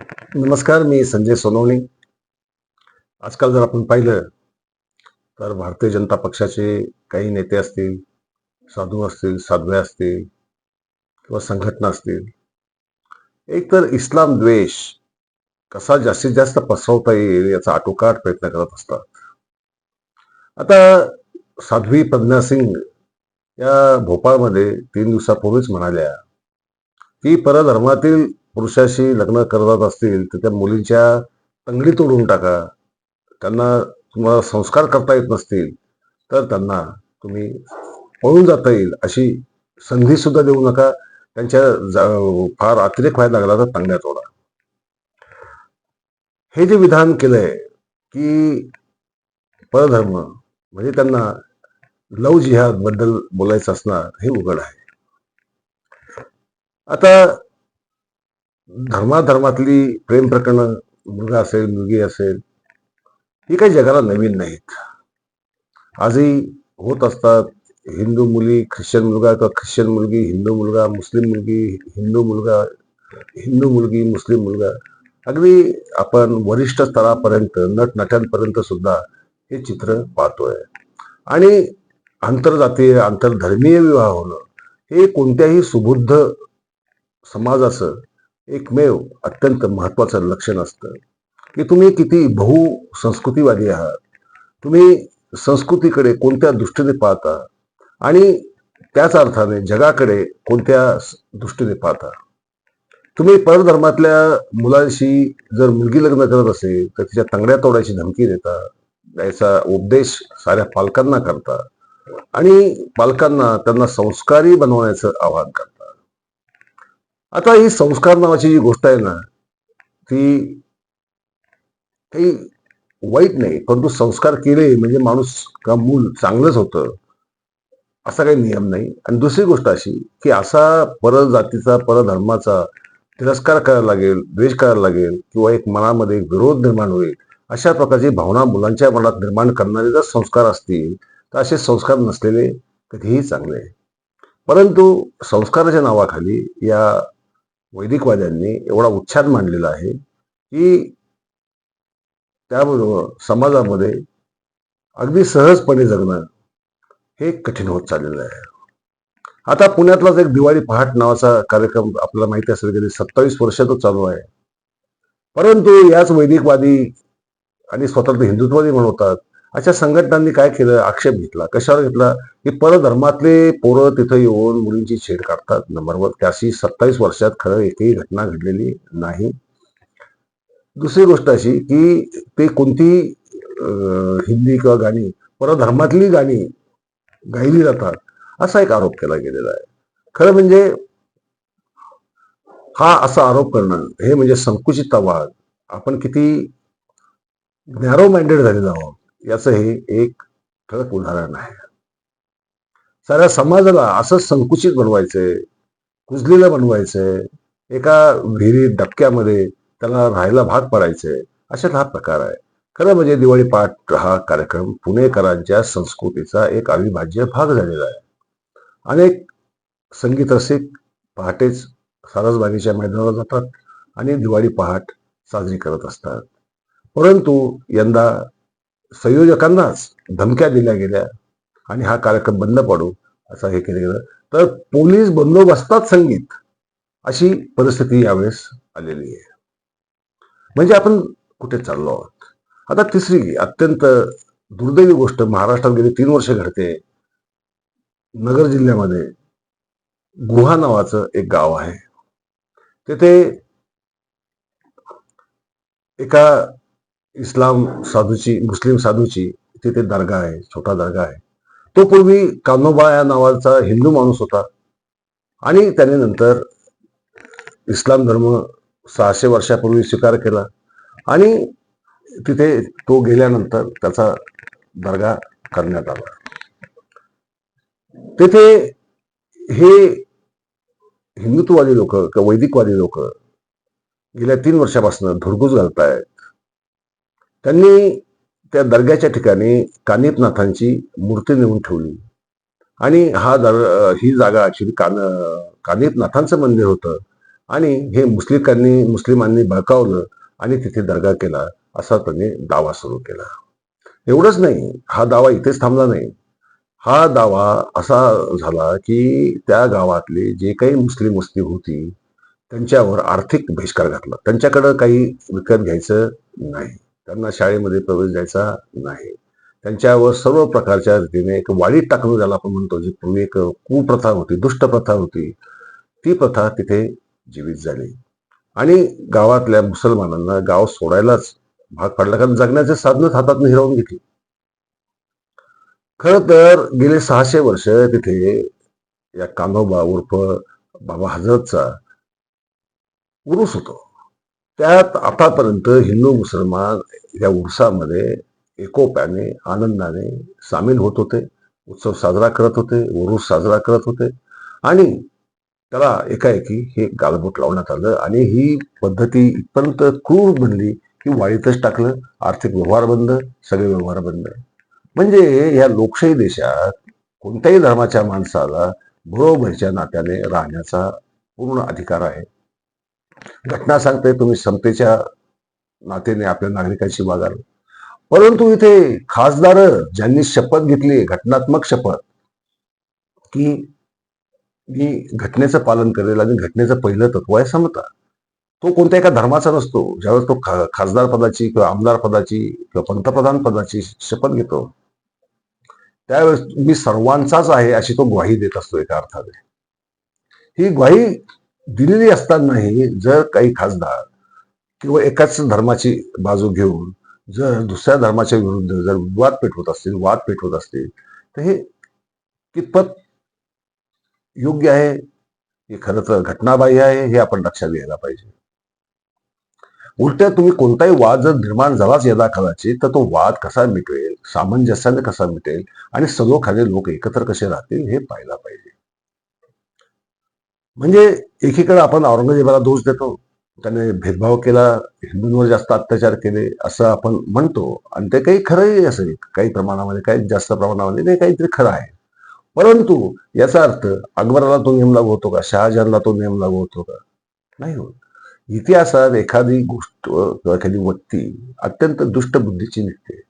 नमस्कार मी संजय सोनवणे. आजकाल जर आपण पाहिलं तर भारतीय जनता पक्षाचे काही नेते असतील साधू असतील साध्व्या असतील किंवा संघटना असतील एक तर इस्लाम द्वेष कसा जास्तीत जास्त पसरवता येईल याचा आटोकाट प्रयत्न करत असतात. आता साध्वी प्रज्ञा सिंग या भोपाळमध्ये तीन दिवसापूर्वीच म्हणाल्या की परधर्मातील पुरुषाशी लग्न करत असतील तर त्या मुलींच्या तंगडी तोडून टाका. त्यांना तुम्हाला संस्कार करता येत नसतील तर त्यांना तुम्ही पळून जाता येईल अशी संधी सुद्धा देऊ नका. त्यांच्या जा- फार अतिरेक व्हायला लागला तर तंगड्या तोडा. हे जे विधान केलंय की परधर्म म्हणजे त्यांना लव जिहादबद्दल बोलायचं असणार हे उघड आहे. आता धर्माधर्मातली प्रेम प्रकरणं मुलगा असेल मुलगी असेल ही काही जगाला नवीन नाहीत. आजही होत असतात हिंदू मुली ख्रिश्चन मुलगा किंवा ख्रिश्चन मुलगी हिंदू मुलगा मुस्लिम मुलगी हिंदू मुलगा हिंदू मुलगी मुस्लिम मुलगा. अगदी आपण वरिष्ठ स्तरापर्यंत नटनट्यांपर्यंत सुद्धा हे चित्र पाहतोय. आणि आंतरजातीय आंतरधर्मीय विवाह होणं हे कोणत्याही सुबुद्ध समाजाचं एकमेव अत्यंत महत्त्वाचं लक्षण असतं की तुम्ही किती बहुसंस्कृतीवादी आहात. तुम्ही संस्कृतीकडे कोणत्या दृष्टीने पाहता आणि त्याच अर्थाने जगाकडे कोणत्या दृष्टीने पाहता. तुम्ही परधर्मातल्या मुलांशी जर मुलगी लग्न करत असेल तर तिच्या तंगड्या तोडायची धमकी देता याचा उपदेश साऱ्या पालकांना करता आणि पालकांना त्यांना संस्कारी बनवण्याचं आवाहन करता. आता ही संस्कार नावाची जी गोष्ट आहे ना ती काही वाईट नाही परंतु संस्कार केले म्हणजे माणूस का मूल चांगलंच होतं असा काही नियम नाही. आणि दुसरी गोष्ट अशी की असा परजातीचा परधर्माचा तिरस्कार करायला लागेल द्वेष करायला लागेल किंवा एक मनामध्ये विरोध निर्माण होईल अशा प्रकारची भावना मुलांच्या मनात निर्माण करणारे जर संस्कार असतील तर असे संस्कार नसलेले कधीही चांगले. परंतु संस्काराच्या नावाखाली या वैदिकवाद्यांनी एवढा उच्छाद मांडलेला आहे की त्याबरोबर समाजामध्ये अगदी सहजपणे जगणं हे कठीण होत चाललेलं आहे. आता पुण्यातलाच एक दिवाळी पहाट नावाचा कार्यक्रम आपल्याला माहिती असेल गेली सत्तावीस वर्ष तो चालू आहे. परंतु याच वैदिकवादी आणि स्वतंत्र हिंदुत्ववादी म्हणतात अशा संघटनांनी काय केलं? आक्षेप घेतला. कशावर घेतला? की परधर्मातले पोरं तिथं येऊन मुलींची छेड काढतात. नंबर वन त्याशी सत्तावीस वर्षात खरं एकही घटना घडलेली नाही. दुसरी गोष्ट अशी की ते कोणती हिंदी किंवा गाणी परधर्मातली गाणी गायली जातात असा एक आरोप केला गेलेला आहे. खरं म्हणजे हा असा आरोप करणं हे म्हणजे संकुचितवाद आपण किती नॅरो माइंडेड झालेलो आहोत. याचं हे एक ठळक उदाहरण आहे. साऱ्या समाजाला असं संकुचित बनवायचंय कुजलेलं बनवायचंय एका विहिरीत डबक्यामध्ये त्याला राहायला भाग पडायचंय अशात हा प्रकार आहे. खरं म्हणजे दिवाळी पाठ हा कार्यक्रम पुणेकरांच्या संस्कृतीचा एक अविभाज्य भाग झालेला आहे. अनेक संगीत रसिक पहाटेच सारसबागेच्या मैदानाला जातात आणि दिवाळी पहाट साजरी करत असतात. परंतु यंदा संयोजकांनाच धमक्या दिल्या गेल्या आणि हा कार्यक्रम बंद पाडू असं हे केलं गेलं. तर पोलीस बंदोबस्तात संगीत अशी परिस्थिती यावेळेस आलेली आहे. म्हणजे आपण कुठे चाललो आहोत? आता तिसरी अत्यंत दुर्दैवी गोष्ट महाराष्ट्रात गेली तीन वर्ष घडते. नगर जिल्ह्यामध्ये गुहा नावाचं एक गाव आहे. तेथे एका इस्लाम साधूची मुस्लिम साधूची तिथे दर्गा आहे छोटा दर्गा आहे. तो पूर्वी कान्होबा या नावाचा हिंदू माणूस होता. आणि त्याने नंतर इस्लाम धर्म सहाशे वर्षापूर्वी स्वीकार केला. आणि तिथे तो गेल्यानंतर त्याचा दर्गा करण्यात आला. तेथे हे हिंदुत्ववादी लोक किंवा वैदिकवादी लोक गेल्या तीन वर्षापासून धुडगूस घालतायत. त्यांनी त्या दर्ग्याच्या ठिकाणी कानिपनाथांची मूर्ती नेऊन ठेवली. आणि हा दर ही जागा ऍक्च्युली कान कानिपनाथांचं मंदिर होतं. आणि हे मुस्लिकांनी मुस्लिमांनी बळकावलं आणि तिथे दर्गा केला असा त्यांनी दावा सुरू केला. एवढंच नाही हा दावा इथेच थांबला नाही. हा दावा असा झाला की त्या गावातली जे काही मुस्लिम वस्ती होती त्यांच्यावर आर्थिक बहिष्कार घातला. त्यांच्याकडं काही विकत घ्यायचं नाही. त्यांना शाळेमध्ये प्रवेश द्यायचा नाही. त्यांच्यावर सर्व प्रकारच्या रीतीने एक वाढीत टाकणं ज्याला आपण म्हणतो जी पूर्वी एक कुप्रथा होती दुष्ट प्रथा होती ती प्रथा तिथे जीवित झाली. आणि गावातल्या मुसलमानांना गाव सोडायलाच भाग पडला कारण जगण्याचे साधनच हातात हिरावून घेतली. खर तर गेले सहाशे वर्ष तिथे या कान्होबा उर्फ बाबा हजरतचा पुरुष होतो. त्यात आतापर्यंत हिंदू मुसलमान या उरसामध्ये एकोप्याने आनंदाने सामील होत होते. उत्सव साजरा करत होते उरूस साजरा करत होते. आणि त्याला एकाएकी हे गालबोट लावण्यात आलं आणि ही पद्धती इथपर्यंत क्रूर बनली की वाळीतच टाकलं. आर्थिक व्यवहार बंद सगळे व्यवहार बंद. म्हणजे या लोकशाही देशात कोणत्याही धर्माच्या माणसाला बरोबरच्या नात्याने राहण्याचा पूर्ण अधिकार आहे. घटना सांगते तुम्ही समतेच्या नात्याने आपल्या नागरिकांशी वागाल. परंतु इथे खासदार ज्यांनी शपथ घेतली घटनात्मक शपथ की मी घटनेचं पालन करेल आणि घटनेचं पहिलं तत्व आहे समता तो कोणत्या एका धर्माचा नसतो. ज्यावेळेस तो खा- खासदार पदाची किंवा आमदार पदाची किंवा पंतप्रधान पदाची शपथ घेतो त्यावेळेस मी सर्वांचाच आहे अशी तो ग्वाही देत असतो एका अर्थाने. ही ग्वाही दिलेली असतानाही जर काही खासदार किंवा एकाच धर्माची बाजू घेऊन जर दुसऱ्या धर्माच्या विरुद्ध जर विवाद पेटवत असतील वाद पेटवत असतील तर हे कितपत योग्य आहे? हे खरं तर घटनाबाह्य आहे हे आपण लक्षात घ्यायला पाहिजे. उलट्या तुम्ही कोणताही वाद जर निर्माण झालाच यदा कदाचित तर तो वाद कसा मिटवेल सामंजस्याने कसा मिटेल आणि सलोखाने लोक एकत्र कसे राहतील हे पाहायला पाहिजे. म्हणजे एकीकडे आपण औरंगजेबाला दोष देतो त्याने भेदभाव केला हिंदूंवर जास्त अत्याचार केले असं आपण म्हणतो. आणि ते काही खरंही असेल काही प्रमाणामध्ये काही जास्त प्रमाणामध्ये ते काहीतरी खरं आहे. परंतु याचा अर्थ अकबराला तो नियम लागू होतो का? शहाजहानला तो नियम लागू होतो का? नाही होत. इतिहासात एखादी गोष्ट किंवा एखादी व्यक्ती अत्यंत दुष्टबुद्धीची निघते.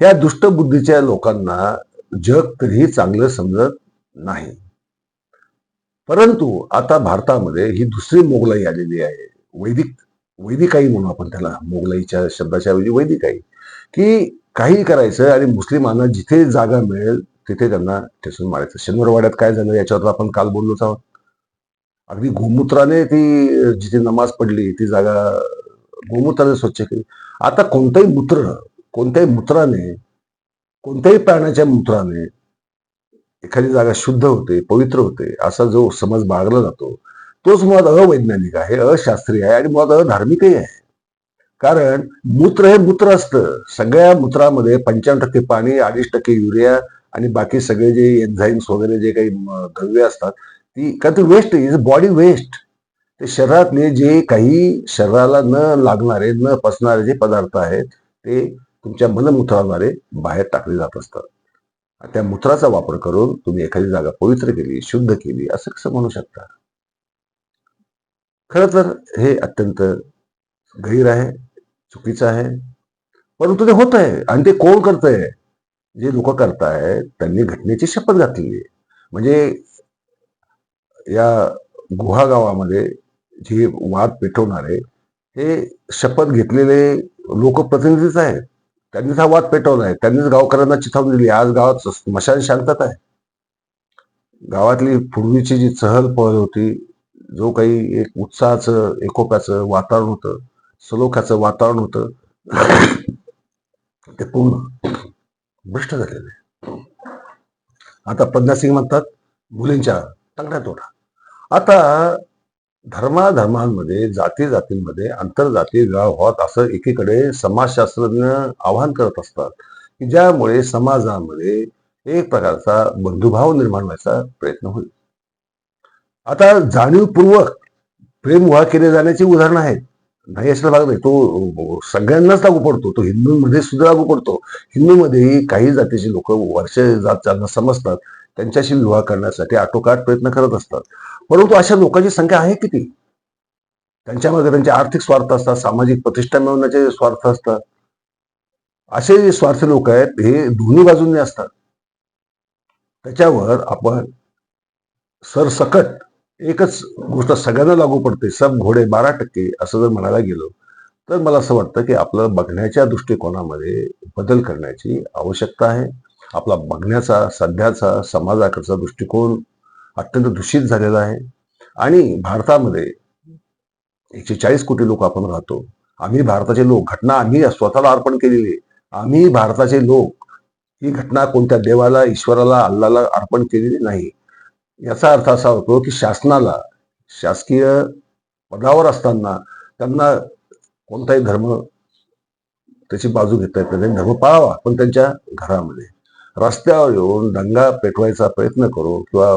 या दुष्ट बुद्धीच्या लोकांना जग तरीही चांगलं समजत नाही. परंतु आता भारतामध्ये ही दुसरी मोगलाई आलेली आहे. वैदिक वैदिकाई म्हणू आपण त्याला मोगलाईच्या शब्दाच्या ऐवजी वैदिकाई. की काही करायचं आणि मुस्लिमांना जिथे जागा मिळेल तिथे त्यांना ठेसून मारायचं. शनिवारवाड्यात काय झालं याच्यावर आपण काल बोललोच आहोत. अगदी गोमूत्राने ती जिथे नमाज पडली ती जागा गोमूत्राने स्वच्छ केली. आता कोणतंही मूत्र कोणत्याही मूत्राने कोणत्याही प्राण्याच्या मूत्राने एखादी जागा शुद्ध होते पवित्र होते असा जो समज बाळगला जातो तोच मुळात अवैज्ञानिक आहे अशास्त्रीय आहे आणि मुळात अधार्मिकही आहे. कारण मूत्र हे मूत्र असतं. सगळ्या मूत्रामध्ये पंच्याण्णव टक्के पाणी अडीच टक्के युरिया आणि बाकी सगळे जे एन्झाईम्स वगैरे जे काही द्रव्य असतात ती का ती वेस्ट इज बॉडी वेस्ट ते शरीरातले जे काही शरीराला न लागणारे न पसणारे जे पदार्थ आहेत ते तुमच्या मनमूत्राद्वारे बाहेर टाकले जात असतात. त्या मूत्राचा वापर करून तुम्ही एखादी जागा पवित्र केली शुद्ध केली असं कसं म्हणू शकता? खरं तर हे अत्यंत गैर आहे चुकीचं आहे. परंतु ते होत आहे आणि ते कोण करतंय? जे लोक करतायत त्यांनी घटनेची शपथ घातलेली आहे. म्हणजे या गुहा गावामध्ये जे वाद पेटवणारे हे शपथ घेतलेले लोकप्रतिनिधीच आहेत. त्यांनीच हा वाद पेटवलाय. त्यांनीच गावकऱ्यांना चिथावून दिली. आज गावात स्मशान शांतता आहे. गावातली पूर्वीची जी चहल पहल होती जो काही एक उत्साहाचं एकोप्याचं वातावरण होतं सलोख्याचं वातावरण होतं ते पूर्ण भ्रष्ट झालेलं आहे. आता पद्मासिंग म्हणतात मुलींच्या तंगड्या तोडा. आता धर्माधर्मांमध्ये जाती जातींमध्ये आंतरजातीय विवाह होत असं एकीकडे समाजशास्त्रज्ञ आवाहन करत असतात की ज्यामुळे समाजामध्ये एक प्रकारचा बंधुभाव निर्माण व्हायचा प्रयत्न होईल. आता जाणीवपूर्वक प्रेम उहा केले जाण्याची उदाहरणं आहेत. नाही असं भाग नाही. तो सगळ्यांनाच लागू पडतो. तो हिंदूंमध्ये सुद्धा लागू पडतो. हिंदूमध्येही काही जातीची लोक वर्ष जात ज्यांना समजतात त्यांच्याशी विवाह करण्यासाठी आटोकाट प्रयत्न करत असतात. परंतु अशा लोकांची संख्या आहे किती? त्यांच्यामध्ये त्यांचे आर्थिक स्वार्थ असतात सामाजिक प्रतिष्ठा मिळवण्याचे स्वार्थ असतात. असे जे स्वार्थी लोक आहेत हे दोन्ही बाजूंनी असतात. त्याच्यावर आपण सरसकट एकच गोष्ट सगळ्यांना लागू पडते सब घोडे बारा टक्के असं जर म्हणायला गेलो तर मला असं वाटतं की आपलं बघण्याच्या दृष्टिकोनामध्ये बदल करण्याची आवश्यकता आहे. आपला बघण्याचा सध्याचा समाजाकडचा दृष्टिकोन अत्यंत दूषित झालेला आहे. आणि भारतामध्ये एकशे चाळीस कोटी लोक आपण राहतो. आम्ही भारताचे लोक घटना आम्ही स्वतःला अर्पण केलेली आहे. आम्ही भारताचे लोक ही घटना कोणत्या देवाला ईश्वराला अल्लाला अर्पण केलेली नाही. याचा अर्थ असा होतो की शासनाला शासकीय पदावर असताना त्यांना कोणताही धर्म त्याची बाजू घेता येत नाही. धर्म पाळावा पण त्यांच्या घरामध्ये. रस्त्यावर येऊन दंगा पेटवायचा प्रयत्न करून किंवा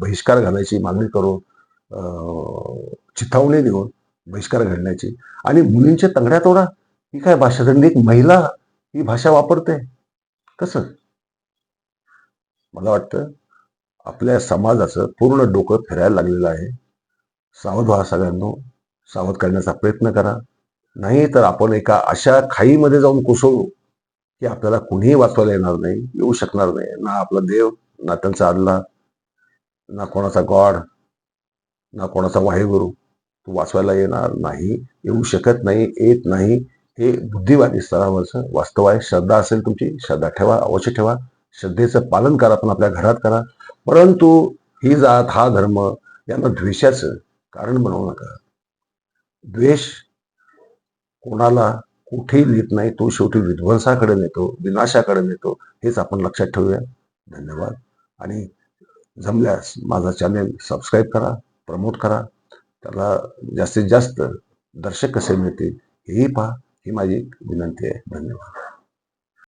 बहिष्कार घालायची मागणी करून चिथावणी देऊन बहिष्कार घालण्याची. आणि मुलींच्या तंगड्या तोडा ही काय भाषा त्यांनी एक महिला ही भाषा वापरते. कसं मला वाटतं आपल्या समाजाचं पूर्ण डोकं फिरायला लागलेलं आहे. सावध व्हा सगळ्यांनो. सावध करण्याचा प्रयत्न करा. नाही तर आपण एका अशा खाईमध्ये जाऊन कोसळू. की आपल्याला कुणीही वाचवायला येणार नाही येऊ शकणार नाही. ना आपला देव ना त्यांचा अल्ला ना कोणाचा गॉड ना कोणाचा वाहेगुरु. तो वाचवायला येणार नाही येऊ शकत नाही येत नाही. हे बुद्धिवादी स्तरावरचं वास्तव आहे. श्रद्धा असेल तुमची श्रद्धा ठेवा अवश्य ठेवा. श्रद्धेचं पालन करा पण आपल्या घरात करा. परंतु ही जात हा धर्म यांना द्वेषाचं कारण बनवू नका. द्वेष कोणाला कुठेही नेत नाही तो शेवटी विध्वंसाकडे नेतो विनाशाकडे नेतो हेच आपण लक्षात ठेवूया. धन्यवाद. आणि जमल्यास माझा चॅनेल सबस्क्राईब करा प्रमोट करा. त्याला जास्तीत जास्त दर्शक कसे मिळतील हेही पहा. ही माझी विनंती आहे. धन्यवाद.